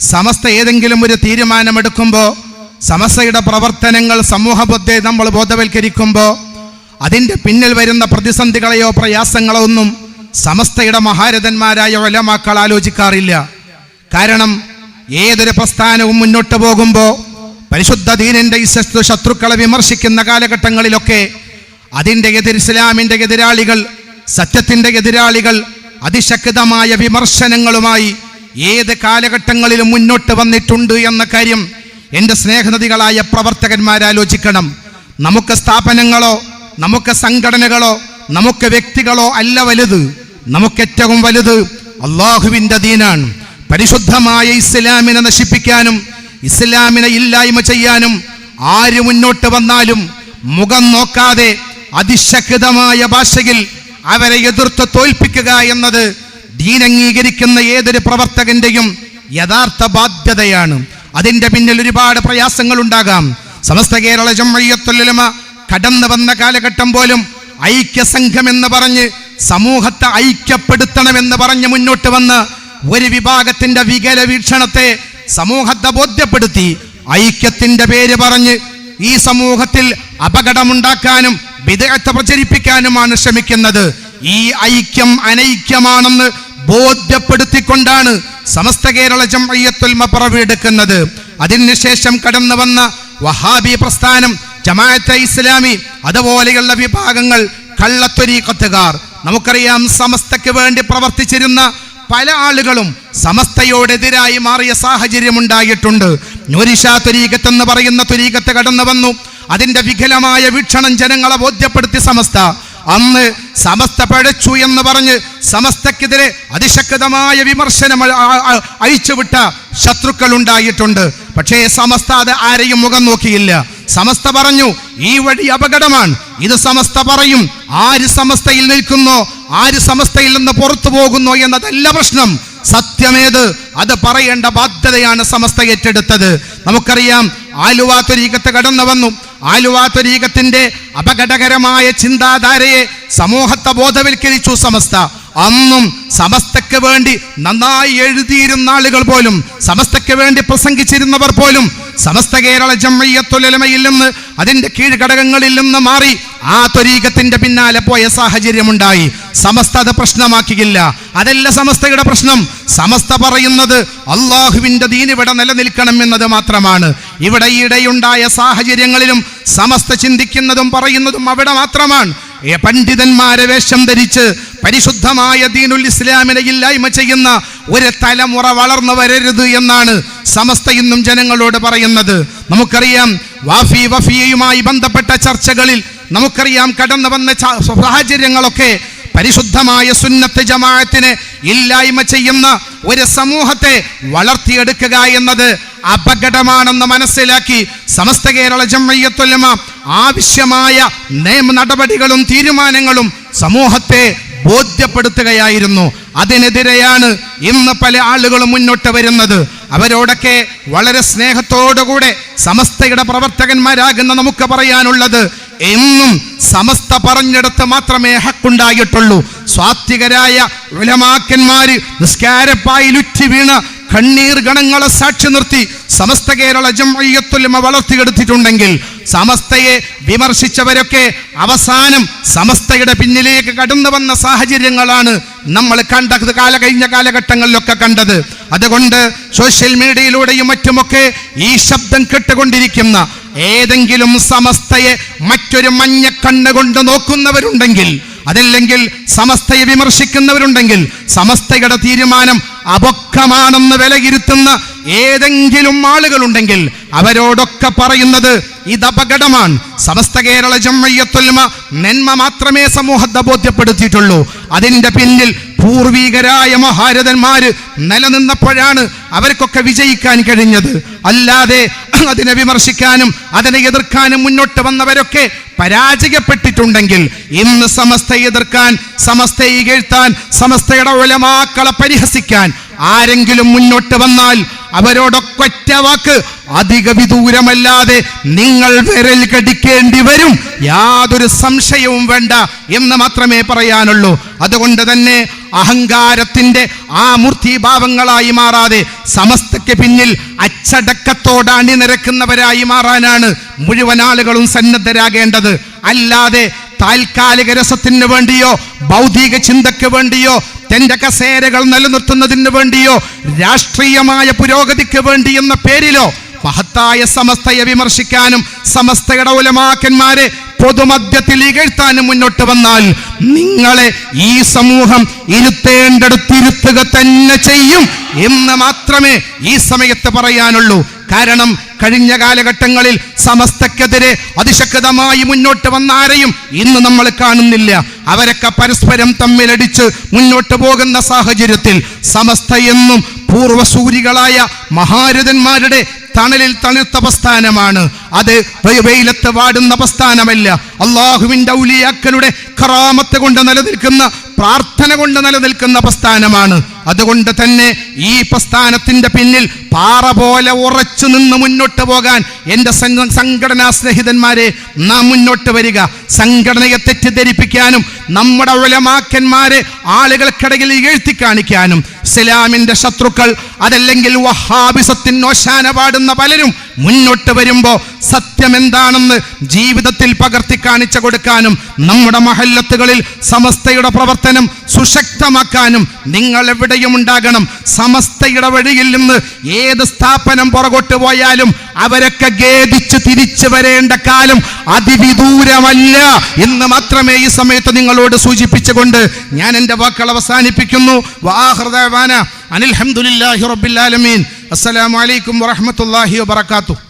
സമസ്ത ഏതെങ്കിലും ഒരു തീരുമാനമെടുക്കുമ്പോൾ സമസ്തയുടെ പ്രവർത്തനങ്ങൾ സമൂഹബുദ്ധയെ നമ്മൾ ബോധവൽക്കരിക്കുമ്പോൾ അതിന്റെ പിന്നിൽ വരുന്ന പ്രതിസന്ധികളെയോ പ്രയാസങ്ങളോ ഒന്നും സമസ്തയുടെ മഹാരഥന്മാരായ ഒലമാക്കൾ ആലോചിക്കാറില്ല. കാരണം ഏതൊരു പ്രസ്ഥാനവും മുന്നോട്ട് പോകുമ്പോൾ പരിശുദ്ധ ദീനിന്റെ ഈ ശത്രു ശത്രുക്കളെ വിമർശിക്കുന്ന കാലഘട്ടങ്ങളിലൊക്കെ അതിന്റെ എതിർ ഇസ്ലാമിന്റെ എതിരാളികൾ സത്യത്തിന്റെ എതിരാളികൾ അതിശക്തമായ വിമർശനങ്ങളുമായി ഏത് കാലഘട്ടങ്ങളിലും മുന്നോട്ട് വന്നിട്ടുണ്ട് എന്ന കാര്യം എന്റെ സ്നേഹനദികളായ പ്രവർത്തകന്മാരാലോചിക്കണം നമുക്ക് സ്ഥാപനങ്ങളോ നമുക്ക് സംഘടനകളോ നമുക്ക് വ്യക്തികളോ അല്ല വലുത്. നമുക്ക് ഏറ്റവും വലുത് അള്ളാഹുവിന്റെ ദീനാണ്. പരിശുദ്ധമായ ഇസ്ലാമിനെ നശിപ്പിക്കാനും ഇസ്ലാമിനെ ഇല്ലായ്മ ചെയ്യാനും ആര് മുന്നോട്ട് വന്നാലും മുഖം നോക്കാതെ അതിശക്തമായ ഭാഷയിൽ അവരെ എതിർത്ത് തോൽപ്പിക്കുക എന്നത് ദീൻ അംഗീകരിക്കുന്ന ഏതൊരു പ്രവർത്തകന്റെയും യഥാർത്ഥ ബാധ്യതയാണ്. അതിന്റെ പിന്നിൽ ഒരുപാട് പ്രയാസങ്ങൾ ഉണ്ടാകാം സമസ്ത കേരള ജമ്മയ്യത്തൊല്ലുമ കടന്നു വന്ന കാലഘട്ടം പോലും ഐക്യസംഘം എന്ന് പറഞ്ഞ് സമൂഹത്തെ ഐക്യപ്പെടുത്തണമെന്ന് പറഞ്ഞ് മുന്നോട്ട് വന്ന് ഒരു വിഭാഗത്തിന്റെ വികല വീക്ഷണത്തെ സമൂഹത്തെ ബോധ്യപ്പെടുത്തി ഐക്യത്തിന്റെ പേര് പറഞ്ഞ് ഈ സമൂഹത്തിൽ അപകടമുണ്ടാക്കാനും വിദേഹത്തെ പ്രചരിപ്പിക്കാനുമാണ് ശ്രമിക്കുന്നത്. ഈ ഐക്യം അനൈക്യമാണെന്ന് ബോധ്യപ്പെടുത്തിക്കൊണ്ടാണ് സമസ്ത കേരള ജംഅയ്യത്തുൽമ പിറവിയെടുക്കുന്നത് അതിനുശേഷം കടന്നു വന്ന വഹാബി പ്രസ്ഥാനം ജമാഅത്തെ ഇസ്ലാമി അതുപോലെയുള്ള വിഭാഗങ്ങൾ കള്ളത്തൊരീക്കത്തുകാർ നമുക്കറിയാം സമസ്തയ്ക്ക് വേണ്ടി പ്രവർത്തിച്ചിരുന്ന പല ആളുകളും സമസ്തയോടെതിരായി മാറിയ സാഹചര്യം ഉണ്ടായിട്ടുണ്ട് നൂരിഷാ തുരീകത്ത് എന്ന് പറയുന്ന തുരീകത്ത് കടന്നു വന്നു. അതിന്റെ വികലമായ വീക്ഷണം ജനങ്ങളെ ബോധ്യപ്പെടുത്തി സമസ്ത. അന്ന് സമസ്ത പഴച്ചു എന്ന് പറഞ്ഞ് സമസ്തക്കെതിരെ അതിശക്തമായ വിമർശനം അയച്ചുവിട്ട ശത്രുക്കൾ ഉണ്ടായിട്ടുണ്ട്. പക്ഷേ സമസ്ത അത് ആരെയും മുഖം നോക്കിയില്ല. സമസ്ത പറഞ്ഞു ഈ വഴി അപകടമാണ്. ഇത് സമസ്ത പറയും. ആര് സമസ്തയിൽ നിൽക്കുന്നോ ആര് സമസ്തയിൽ നിന്ന് പുറത്തു പോകുന്നോ എന്നതല്ല പ്രശ്നം. സത്യമേത്? അത് പറയേണ്ട ബാധ്യതയാണ് സമസ്ത ഏറ്റെടുത്തത്. നമുക്കറിയാം ആലുവ ത്വരീകത്ത് കടന്നു വന്നു. ആലുവ ത്വരീകത്തിന്റെ അപകടകരമായ ചിന്താധാരയെ സമൂഹത്തെ ബോധവൽക്കരിച്ചു സമസ്ത. അന്നും സമസ്തയ്ക്ക് വേണ്ടി നന്നായി എഴുതിയിരുന്ന ആളുകൾ പോലും സമസ്തയ്ക്ക് വേണ്ടി പ്രസംഗിച്ചിരുന്നവർ പോലും സമസ്ത കേരള ജമ്മയ്യത്തുലമയിൽ നിന്ന് അതിന്റെ കീഴ്ഘടകങ്ങളിൽ നിന്ന് മാറി ആ ത്വരീകത്തിന്റെ പിന്നാലെ പോയ സാഹചര്യമുണ്ടായി. സമസ്ത അത് പ്രശ്നമാക്കിയില്ല. അതല്ല സമസ്തയുടെ പ്രശ്നം. സമസ്ത പറയുന്നത് അള്ളാഹുവിന്റെ ദീൻ ഇവിടെ നിലനിൽക്കണം എന്നത് മാത്രമാണ്. ഇവിടെ ഇടയുണ്ടായ സാഹചര്യങ്ങളിലും സമസ്ത ചിന്തിക്കുന്നതും പറയുന്നതും അവിടെ മാത്രമാണ്. പണ്ഡിതന്മാരെ വേഷം ധരിച്ച് പരിശുദ്ധമായ ദീനുൽ ഇസ്ലാമിനെ ഇല്ലായ്മ ചെയ്യുന്ന ഒരു തലമുറ വളർന്നു വരരുത് എന്നാണ് സമസ്ത ഇന്നും ജനങ്ങളോട് പറയുന്നത്. നമുക്കറിയാം വാഫി വഫിയയുമായി ബന്ധപ്പെട്ട ചർച്ചകളിൽ നമുക്കറിയാം കടന്നു വന്ന സാഹചര്യങ്ങളൊക്കെ പരിശുദ്ധമായ സുന്നത്ത് ജമാഅത്തിനെ ഇല്ലായ്മ ചെയ്യുന്ന ഒരു സമൂഹത്തെ വളർത്തിയെടുക്കുക എന്നത് അപകടമാണെന്ന് മനസ്സിലാക്കി സമസ്ത കേരള ജമ്മയ്യത്തൊല്ലമ ആവശ്യമായ നിയമ നടപടികളും തീരുമാനങ്ങളും സമൂഹത്തെ ബോധ്യപ്പെടുത്തുകയായിരുന്നു. അതിനെതിരെയാണ് ഇന്ന് പല ആളുകളും മുന്നോട്ട് വരുന്നത്. അവരോടൊക്കെ വളരെ സ്നേഹത്തോടുകൂടെ സമസ്തയുടെ പ്രവർത്തകന്മാരാകുന്ന നമുക്ക് പറയാനുള്ളത് എന്നും സമസ്ത പറഞ്ഞെടുത്ത് മാത്രമേ ഹക്കുണ്ടായിട്ടുള്ളൂ. സ്വാത്വികരായ ഉലമാക്കന്മാര് നിസ്കാരപ്പായിലുറ്റി വീണ് കണ്ണീർ ഗണങ്ങളെ സാക്ഷി നിർത്തി സമസ്ത കേരള ജംഅയ്യത്തുലിമ വളർത്തിയെടുത്തിട്ടുണ്ടെങ്കിൽ സമസ്തയെ വിമർശിച്ചവരൊക്കെ അവസാനം സമസ്തയുടെ പിന്നിലേക്ക് കടന്നു വന്ന സാഹചര്യങ്ങളാണ് നമ്മൾ കണ്ടത് കാല കഴിഞ്ഞ കാലഘട്ടങ്ങളിലൊക്കെ കണ്ടത്. അതുകൊണ്ട് സോഷ്യൽ മീഡിയയിലൂടെയും മറ്റുമൊക്കെ ഈ ശബ്ദം കേട്ടുകൊണ്ടിരിക്കുന്ന ഏതെങ്കിലും സമസ്തയെ മറ്റൊരു മഞ്ഞക്കണ്ണ് കൊണ്ട് നോക്കുന്നവരുണ്ടെങ്കിൽ അതല്ലെങ്കിൽ സമസ്തയെ വിമർശിക്കുന്നവരുണ്ടെങ്കിൽ സമസ്തയുടെ തീരുമാനം അപൊക്കമാണെന്ന് വിലയിരുത്തുന്ന ഏതെങ്കിലും ആളുകളുണ്ടെങ്കിൽ അവരോടൊക്കെ പറയുന്നത് ഇത് അപകടമാണ് സമസ്ത കേരള ജമ്മയ്യത്തൊൽമ നന്മ മാത്രമേ സമൂഹത്തെ ബോധ്യപ്പെടുത്തിയിട്ടുള്ളൂ. അതിന്റെ പിന്നിൽ പൂർവീകരായ മഹാരഥന്മാര് നിലനിന്നപ്പോഴാണ് അവർക്കൊക്കെ വിജയിക്കാൻ കഴിഞ്ഞത്. അല്ലാതെ അതിനെ വിമർശിക്കാനും അതിനെ എതിർക്കാനും മുന്നോട്ട് വന്നവരൊക്കെ പരാജയപ്പെട്ടിട്ടുണ്ടെങ്കിൽ ഇന്ന് സമസ്തയെ എതിർക്കാൻ സമസ്തയെ ഇകഴ്ത്താൻ സമസ്തയുടെ ഒലമാക്കളെ പരിഹസിക്കാൻ ആരെങ്കിലും മുന്നോട്ട് വന്നാൽ അവരോടൊക്കെ വാക്ക് അധിക വിദൂരമല്ലാതെ നിങ്ങൾ വിരൽ കടിക്കേണ്ടി വരും. യാതൊരു സംശയവും വേണ്ട എന്ന് മാത്രമേ പറയാനുള്ളൂ. അതുകൊണ്ട് തന്നെ അഹങ്കാരത്തിന്റെ ആ മൂർത്തിഭാവങ്ങളായി മാറാതെ സമസ്തയ്ക്ക് പിന്നിൽ അച്ചടക്കത്തോട് അണിനിരക്കുന്നവരായി മാറാനാണ് മുഴുവൻ ആളുകളും സന്നദ്ധരാകേണ്ടത്. അല്ലാതെ താൽക്കാലിക രസത്തിന് വേണ്ടിയോ ഭൗതിക ചിന്തയ്ക്ക് വേണ്ടിയോ തന്റെ കസേരകൾ നിലനിർത്തുന്നതിന് വേണ്ടിയോ രാഷ്ട്രീയമായ പുരോഗതിക്ക് വേണ്ടി എന്ന പേരിലോ മഹത്തായ സമസ്തയെ വിമർശിക്കാനും സമസ്തയുടെ ഉലമാക്കന്മാരെ പൊതുമധ്യത്തിൽ ഇകഴ്ത്താനും മുന്നോട്ട് വന്നാൽ നിങ്ങളെ ഈ സമൂഹം ഇരുത്തേണ്ടടുത്തിരുത്തുക തന്നെ ചെയ്യും എന്ന് മാത്രമേ ഈ സമയത്ത് പറയാനുള്ളൂ. കാരണം കഴിഞ്ഞ കാലഘട്ടങ്ങളിൽ സമസ്തക്കെതിരെ അതിശക്തമായി മുന്നോട്ട് വന്ന ആരെയും ഇന്ന് നമ്മൾ കാണുന്നില്ല. അവരൊക്കെ പരസ്പരം തമ്മിലടിച്ച് മുന്നോട്ട് പോകുന്ന സാഹചര്യത്തിൽ സമസ്ത എന്നും പൂർവസൂരികളായ മഹാരഥന്മാരുടെ തണലിൽ തണുത്ത പ്രസ്ഥാനമാണ്. അത് വെയിലത്ത് വാടുന്ന പ്രസ്ഥാനമല്ല. അള്ളാഹുവിന്റെ ഔലിയാക്കളുടെ കറാമത്ത് കൊണ്ട് നിലനിൽക്കുന്ന പ്രാർത്ഥന കൊണ്ട് നിലനിൽക്കുന്ന പ്രസ്ഥാനമാണ്. അതുകൊണ്ട് തന്നെ ഈ പ്രസ്ഥാനത്തിന്റെ പിന്നിൽ പാറ പോലെ ഉറച്ചു നിന്ന് മുന്നോട്ട് പോകാൻ എന്റെ സംഘ- സംഘടനാ സ്നേഹിതന്മാരെ നാം മുന്നോട്ട് വരിക. സംഘടനയെ തെറ്റിദ്ധരിപ്പിക്കാനും നമ്മുടെ ഉലമാക്കന്മാരെ ആളുകൾക്കിടയിൽ എഴുത്തി കാണിക്കാനും ഇസ്ലാമിന്റെ ശത്രുക്കൾ അതല്ലെങ്കിൽ വഹാബിസത്തിന് ഓശാന പാടുന്ന പലരും മുന്നോട്ട് വരുമ്പോൾ സത്യം എന്താണെന്ന് ജീവിതത്തിൽ പകർത്തി കാണിച്ചു കൊടുക്കാനും നമ്മുടെ മഹല്ലത്തുകളിൽ സമസ്തയുടെ പ്രവർത്തനം സുശക്തമാക്കാനും നിങ്ങൾ എവിടെയും ഉണ്ടാകണം. സമസ്തയുടെ വഴിയിൽ നിന്ന് ഏത് സ്ഥാപനം പുറകോട്ട് പോയാലും അവരൊക്കെ ഖേദിച്ച് തിരിച്ചു വരേണ്ട കാലം അതിവിദൂരമല്ല എന്ന് മാത്രമേ ഈ സമയത്ത് നിങ്ങളോട് സൂചിപ്പിച്ചുകൊണ്ട് ഞാൻ എന്റെ വാക്കുകൾ അവസാനിപ്പിക്കുന്നു. വാഹൃദാന അനിൽഹമുല്ലാഹി റബ്ബിൽ ആലമീൻ അസ്സലാമു അലൈക്കും വറഹ്മത്തുള്ളാഹി വബറകാതുഹു.